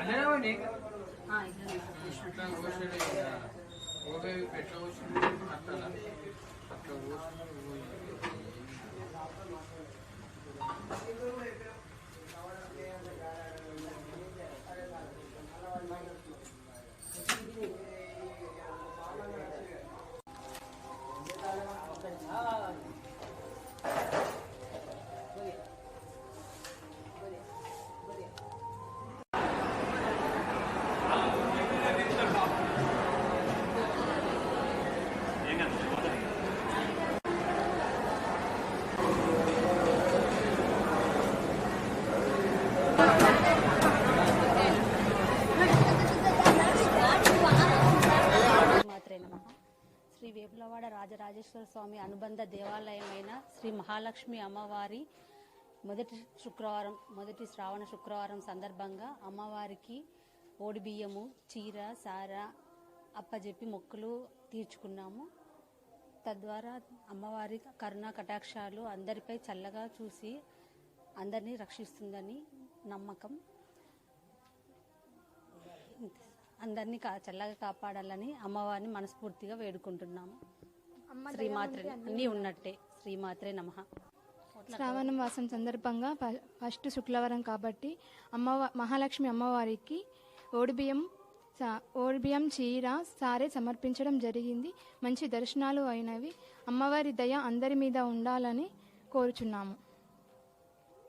అన్ననే శ్రీ వేపులవాడ రాజరాజేశ్వర స్వామి అనుబంధ దేవాలయమైన శ్రీ మహాలక్ష్మి అమ్మవారి మొదటి శుక్రవారం మొదటి శ్రావణ శుక్రవారం సందర్భంగా అమ్మవారికి ఓడి బియ్యము చీర సార అప్పజెప్పి మొక్కులు తీర్చుకున్నాము. తద్వారా అమ్మవారి కరుణా కటాక్షాలు అందరిపై చల్లగా చూసి అందరినీ రక్షిస్తుందని నమ్మకం. అందరినీ కా చల్లగా కాపాడాలని అమ్మవారిని మనస్ఫూర్తిగా వేడుకుంటున్నాము. శ్రీమాత్రే అన్నీ ఉన్నట్టే. శ్రీమాత్రే నమః. శ్రావణ మాసం సందర్భంగా ఫస్ట్ శుక్రవారం కాబట్టి అమ్మవ మహాలక్ష్మి అమ్మవారికి ఓడిబియ్యం సా- ఓడిబియ్యం చీర సారే సమర్పించడం జరిగింది. మంచి దర్శనాలు అయినవి. అమ్మవారి దయ అందరి మీద ఉండాలని కోరుచున్నాము.